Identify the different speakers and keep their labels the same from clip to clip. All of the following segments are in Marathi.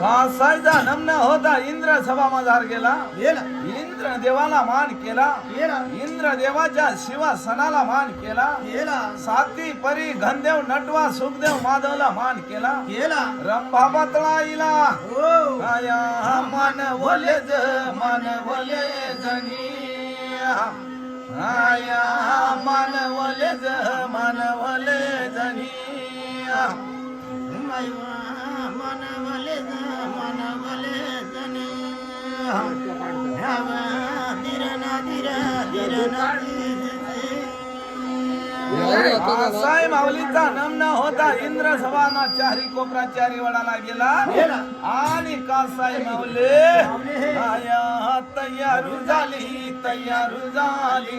Speaker 1: कासायचा नमन होता? इंद्र सभा मजार गेला. इंद्र देवाला मान केला. इंद्र देवाच्या शिवासनाला मान केला. साती परी घनदेव नटवा सुखदेव माधवला मान केला.
Speaker 2: गेला.
Speaker 1: रंभा पातळाईला.
Speaker 2: हो.
Speaker 1: आया मन ज मन बोले जनी. आया मन ज मन जने साई माऊलीचा नमन होता इंद्र सभाना चारी कोपरा चारी वडाला गेला.
Speaker 2: गेला
Speaker 1: आणि कासाई माऊले? आया तयारू झाली तयारू झाली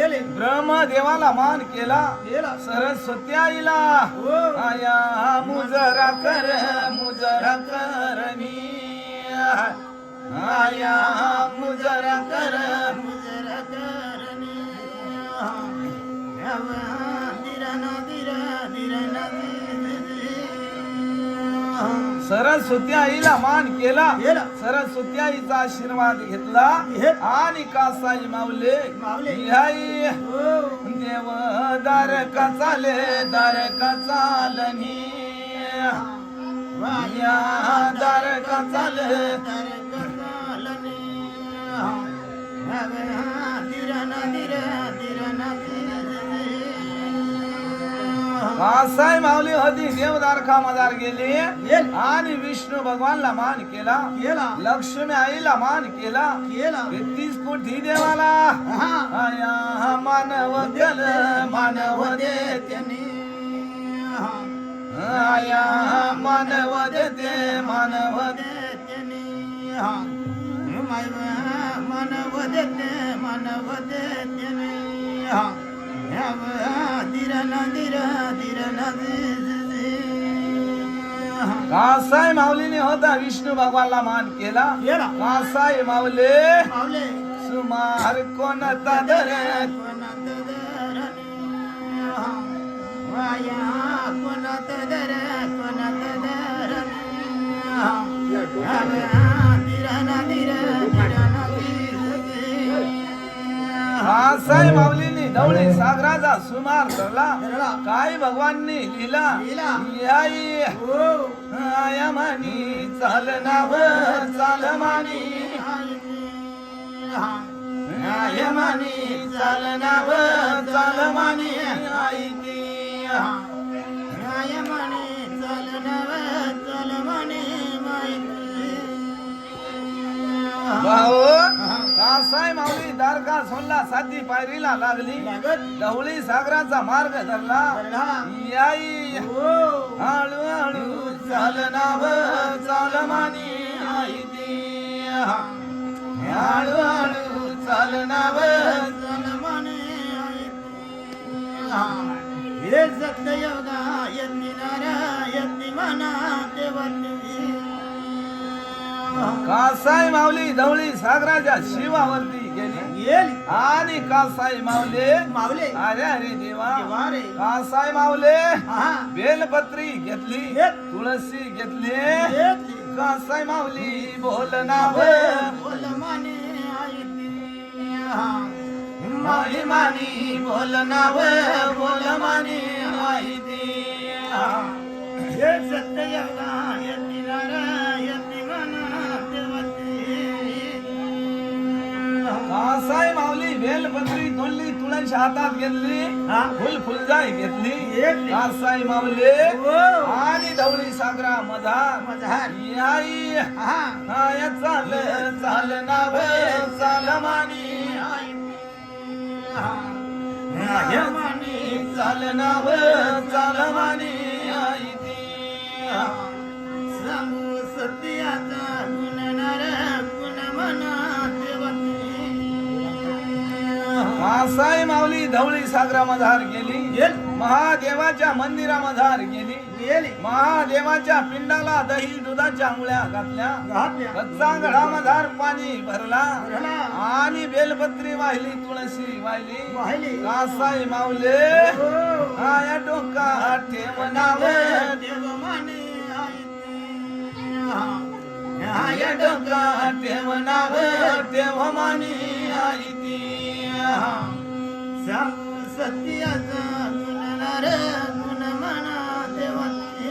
Speaker 1: गेले ब्रह्मदेवाला मान केला. सरस्वती आईला
Speaker 2: हो.
Speaker 1: आया मुजरा कर मुजरा करनी आया मुजरा कर
Speaker 2: मुजरा करणे धीर धीर
Speaker 1: सरस्वती आईला मान केला
Speaker 2: गेला
Speaker 1: सरस्वती आईचा आशीर्वाद घेतला
Speaker 2: घेत.
Speaker 1: आणि कासाई. ही आई
Speaker 2: हो
Speaker 1: देव दार का चाले दार का चालनी या दार का चाले कासाई माऊली होती देवदारखा मदार गेली आणि विष्णू भगवानला मान केला. लक्ष्मी आईला मान केला. तेहतीस कोटी देवाला. आया मानव गल मानव देते आया मानव देते मानव
Speaker 2: मानव देते मानव देते धीर धीर धीर
Speaker 1: कासाई माऊलीने होता विष्णू भगवानला मान केला. कासाई माऊले सुमार कोणता दर
Speaker 2: वाया कोणात धर कोणात धरणी धीरना धीर धीरना
Speaker 1: सागराचा सुमार धरला. काय भगवाननी लिहिला?
Speaker 2: लिहिला.
Speaker 1: आया मानी चाल नाव चाल मानी. आया मानी चाल नाव चाल मानी. आई आय मानी चाल नाव चाल मानी भाऊ कासाई माऊली दारका सोडला साधी पायरीला लागली. ढवळी सागराचा मार्ग धरला. याई हळू हळू चाल नाव चाल मानी आई ती. हळू हळू चाल नाव
Speaker 2: हे सत्ययोगा
Speaker 1: कासाई माऊली ढवळी सागराच्या शिवावरती गेली.
Speaker 2: गेली.
Speaker 1: आणि कासाई माऊले
Speaker 2: मावले
Speaker 1: अरे अरे देवा. कासाई माऊले बेलपत्री घेतली.
Speaker 2: घेत.
Speaker 1: तुळशी घेतली. कासाई माऊली बोल नाव
Speaker 2: बोल माने
Speaker 1: माई मानी बोल नाव बोल मानी आई दी
Speaker 2: हे
Speaker 1: कासाई माऊली बेलपत्री तोडली तुळशी हातात घेतली.
Speaker 2: हा.
Speaker 1: फुल फुलजाई घेतली. कासाई माऊले
Speaker 2: हो.
Speaker 1: आणि ढवळी सागरा मधार
Speaker 2: मधार.
Speaker 1: आई
Speaker 2: हा.
Speaker 1: हाय चाल चाल नाव चाल मानी. मानी चाल नाव चाल मानी. आई ती.
Speaker 2: सांगू सत्याचा.
Speaker 1: कासाई माऊली धवळी सागरामधार गेली.
Speaker 2: गेल.
Speaker 1: महादेवाच्या मंदिरामधार गेली.
Speaker 2: गेली.
Speaker 1: महादेवाच्या पिंडाला दही दुधाच्या मुळ्या घातल्या.
Speaker 2: घातल्या.
Speaker 1: कच्चा गडामधार पाणी भरला.
Speaker 2: भरला.
Speaker 1: आणि बेलपत्री वाहिली तुळशी वाहिली.
Speaker 2: वाहिली.
Speaker 1: कासाई माऊले
Speaker 2: हो.
Speaker 1: आया डोका ठेवणाव
Speaker 2: देव माने आई
Speaker 1: आया डोका ठेवणाव देव मानी आई
Speaker 2: सत्याचा गुणनार गुण म्हणा देवाचे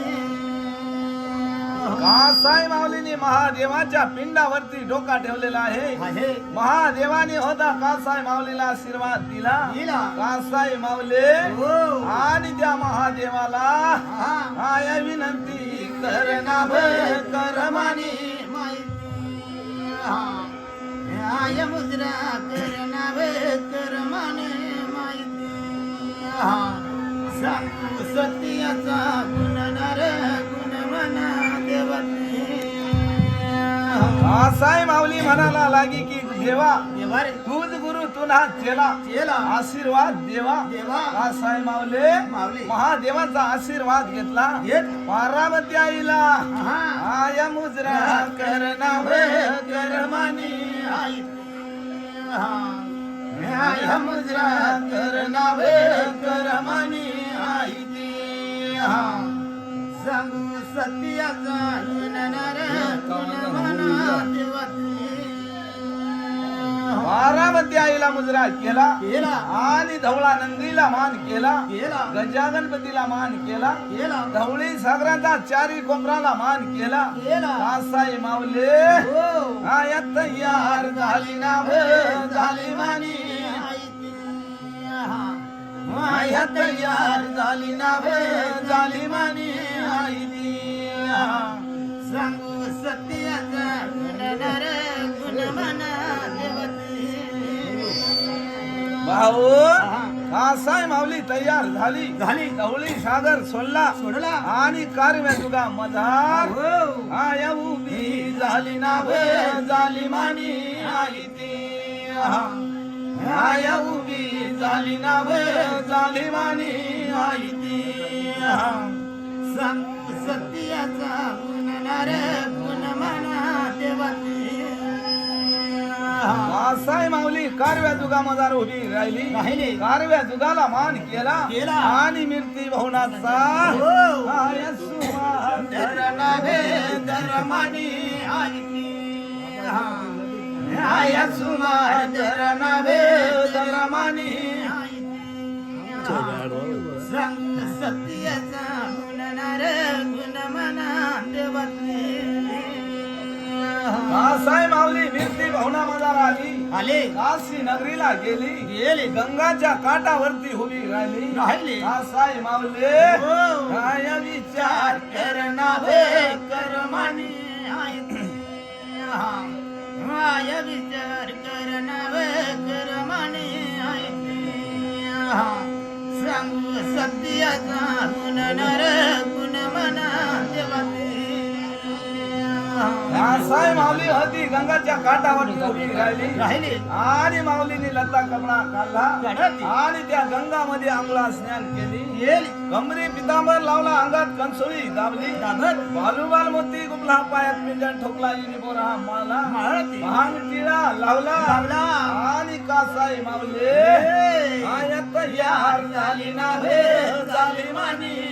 Speaker 1: कासाई माऊलीने महादेवाच्या पिंडावरती डोका ठेवलेला आहे? महादेवाने होता कासाई माऊलीला आशीर्वाद दिला. कासाई माऊले
Speaker 2: हो.
Speaker 1: आणि त्या महादेवाला. आया विनंती? करनाव करमानी
Speaker 2: माहिती आय मुद्रा करनाव करमाने माहिती सांगू सत्याचा गुणनार गुण म्हणा देवाचे
Speaker 1: कासाई माऊली म्हणाला लागी की देवा
Speaker 2: देवा रे.
Speaker 1: तूच गुरु तुना चेला.
Speaker 2: चेला.
Speaker 1: आशीर्वाद देवा.
Speaker 2: देवा.
Speaker 1: कासाई माऊले
Speaker 2: माऊली.
Speaker 1: महादेवाचा आशीर्वाद घेतला.
Speaker 2: घेत.
Speaker 1: पार्वती आईला
Speaker 2: हा
Speaker 1: आया मुजरा करनाव करमानी
Speaker 2: आई आय मुद्रा
Speaker 1: करनाव करमानी आई
Speaker 2: सांगू सत्याचा गुणनार गुण म्हणा देवाचे
Speaker 1: बारामती आईला मुजरा केला.
Speaker 2: केला.
Speaker 1: आणि धवळा नंदीला मान केला.
Speaker 2: केला.
Speaker 1: गजागणपतीला मान केला.
Speaker 2: केला.
Speaker 1: धवळी सागराचा चारी कोपराला मान केला.
Speaker 2: केला.
Speaker 1: कासाई माऊले.
Speaker 2: हो.
Speaker 1: आया तयार झाली ना झाली मानी आया तयार झाली ना झाली मानी भाऊ कासाई माऊली तयार झाली.
Speaker 2: झाली.
Speaker 1: धवळी सागर सोडला.
Speaker 2: सोडला.
Speaker 1: आणि कारव्या तुगा मधार.
Speaker 2: हो.
Speaker 1: आया उभी झाली ना झाली मानी आई ती. आया उभी झाली ना झाली मानी आई ती.
Speaker 2: सत्याचा गुणनार गुण म्हणा देवाचे.
Speaker 1: कासाई माऊली कारव्या जुगा मधार उभी राहिली. कारव्या जुगाला मान केला
Speaker 2: केला.
Speaker 1: आणि मिरती भवनाचा
Speaker 2: हो. सत्याचा गुणनार गुण म्हणा देवाचे
Speaker 1: कासाई माऊली मिरती भवना मधार आली
Speaker 2: आले.
Speaker 1: काशी नगरीला गेली.
Speaker 2: गेले.
Speaker 1: गंगाच्या काठावरती उभी राहिली.
Speaker 2: राहिली.
Speaker 1: कासाई माऊले.
Speaker 2: हो.
Speaker 1: आया विचार
Speaker 2: करणावे कर्माने आय विचार करणावे कर्माने सांगू सत्याचा गुणनार गुण म्हणा देवाचे
Speaker 1: कासाई माऊली होती गंगाच्या काठावरती उभी राहिली.
Speaker 2: राहिली.
Speaker 1: आणि माऊलीने लता कपडा काढला. आणि त्या गंगामध्ये आंघोळा स्नान केली. कमरी पितांबर लावला अंगात कंसोळी दाबली. बालूबाल मोती गुबला पायात पिंजन ठोकला हा माळला.
Speaker 2: माळती.
Speaker 1: भांग टिळा लावला.
Speaker 2: लावला.
Speaker 1: आणि कासाई माऊले?
Speaker 2: ए.
Speaker 1: आयत यार झाली ना हे झाली मानी.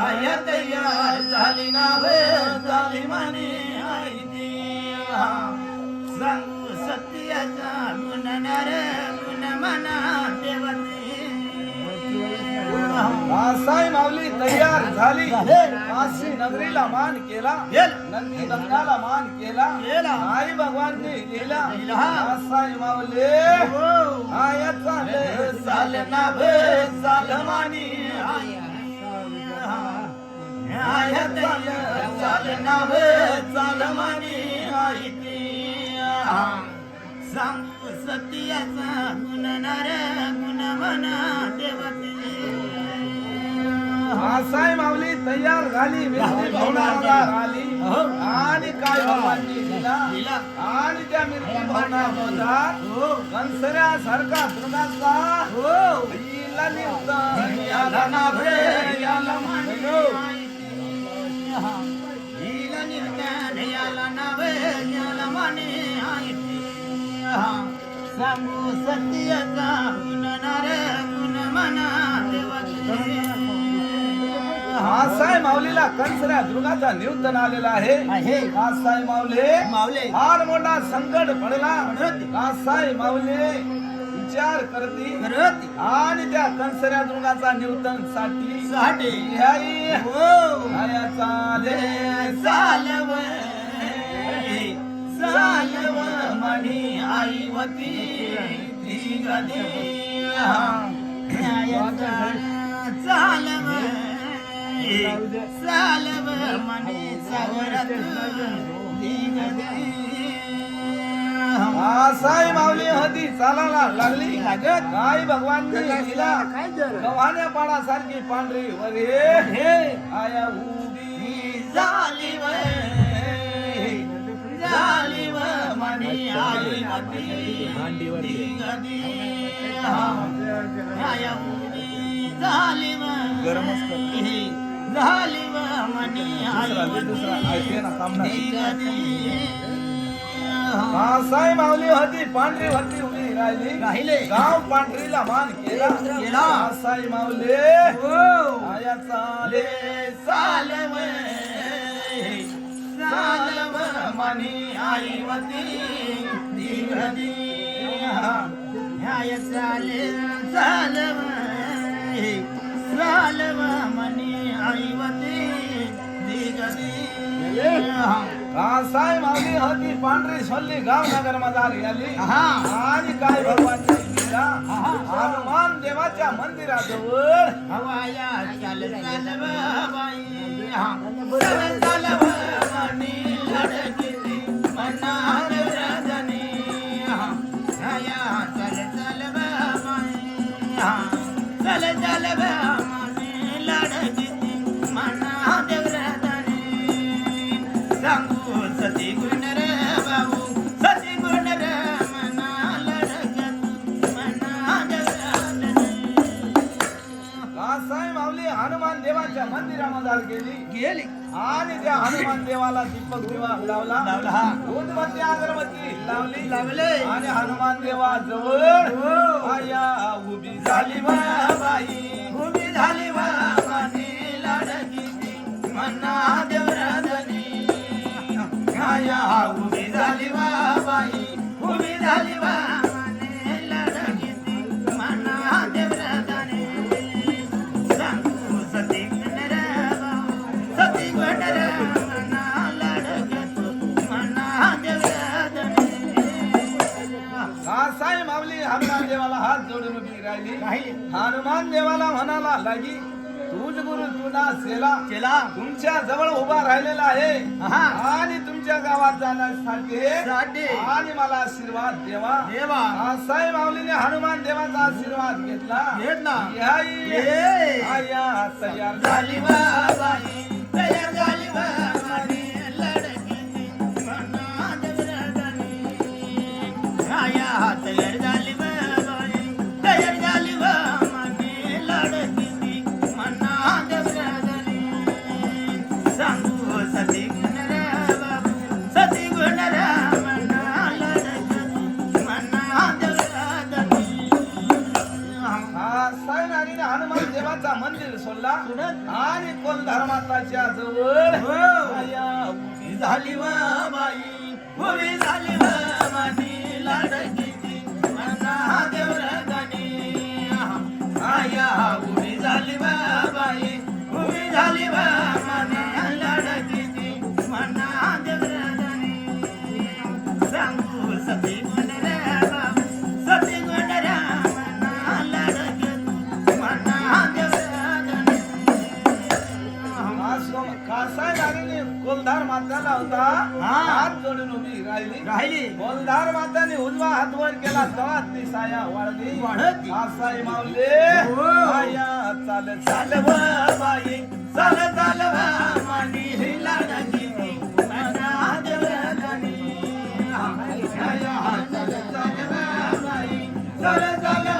Speaker 1: आया तयार झाली ना हे झाली मानी.
Speaker 2: सांगू सत्याचा गुण म्हणा देवाचे
Speaker 1: कासाई माऊली तयार झाली. काशी नगरीला मान केला. नंदी गंगाला मान केला
Speaker 2: केला.
Speaker 1: आई भगवानने लिहिला. कासाई माऊले
Speaker 2: हो.
Speaker 1: आया चाले ना भे चाल मानी आया चाले मानी.
Speaker 2: सांगू सत्याचा गुण म्हणा
Speaker 1: माऊली तयार झाली आली
Speaker 2: हो.
Speaker 1: आणि काय दिला. आणि त्या मिरची भवनामधात
Speaker 2: हो
Speaker 1: कंसऱ्यासारखा दुर्गाचा
Speaker 2: हो
Speaker 1: हिला निवडून याला नाभे, याला.
Speaker 2: मना देवाचे
Speaker 1: आसाई माऊलीला कंसऱ्या दुर्गाचा निवृत्तन आलेला आहे. आसाई माऊले
Speaker 2: माऊले
Speaker 1: फार मोठा संकट पडला. आसाई माऊले विचार करती.
Speaker 2: करत.
Speaker 1: आणि त्या कंसऱ्या दुर्गाचा निवृत्तनसाठी साठी.
Speaker 2: हो. चालव. चालव मणी आईवती चालव. गदी
Speaker 1: आसाई माऊली होती चालायला लागली.
Speaker 2: लागत.
Speaker 1: काय भगवाननी तिला गव्हाण्या पाडासारखी पांढरी वरे.
Speaker 2: हे
Speaker 1: आया उभी
Speaker 2: झाली झाली मनी आई आया झाली व? झाली मनी आई
Speaker 1: दुसरा ऐकते ना काम आसाई माऊली होती पांढरी वरती उभी राहिली.
Speaker 2: राहिले.
Speaker 1: गाव पांढरीला मान केला.
Speaker 2: केला.
Speaker 1: आसाई माऊली.
Speaker 2: हो.
Speaker 1: आया चाले
Speaker 2: चालव चालव मनी आईवती दिगदी ह्याय चाले चालव चालव मनी आईवती दिगदी
Speaker 1: आसाई माऊली होती पांढरी सोल्ली गाव नगरमध्ये आली
Speaker 2: हा
Speaker 1: आणि काय भगवान हनुमान देवाच्या मंदिराजवळ.
Speaker 2: हवाया चाल बाई. चाल रजनी
Speaker 1: गेली. आणि त्या हनुमान देवाला दीपक दिवा लावला.
Speaker 2: लावला
Speaker 1: अगरबत्ती लावली.
Speaker 2: लावले.
Speaker 1: आणि हनुमान देवा जवळ
Speaker 2: हो.
Speaker 1: आया उभी झाली
Speaker 2: बाई. उभी झाली बाबानी लाडकी मना देवराजनी. आया उभी झाली बाई उभी झाली
Speaker 1: जोडून उभी राहिली. हनुमान देवाला म्हणाला लागी तुझ गुरु तुना सेला
Speaker 2: चला
Speaker 1: तुमच्या जवळ उभा राहिलेला आहे
Speaker 2: हा
Speaker 1: आणि तुमच्या गावात जाण्यासाठी
Speaker 2: साठी
Speaker 1: आणि मला आशीर्वाद देवा
Speaker 2: देवा
Speaker 1: आसाई माऊलीने हनुमान देवाचा आशीर्वाद घेतला
Speaker 2: घेतला
Speaker 1: तयार
Speaker 2: झाली तयार झाली
Speaker 1: कोण धर्माताच्या जवळ.
Speaker 2: हो. झाली वा बाई उभी झाली वा माझी देवराजानी. आया उभी झाली वा बाई उभी झाली वा
Speaker 1: मोलदार माताला होता. हात जोडून उभी राहिली.
Speaker 2: राहिली.
Speaker 1: मोलदार माताने उजवा हात वर केला. तेव्हा ती साया वाळली
Speaker 2: वाळली.
Speaker 1: साई माऊली.
Speaker 2: हो.
Speaker 1: चाल चाल व बाई. चाल चाल व मानी हिला चाल चाल व बाई. चाल चाल व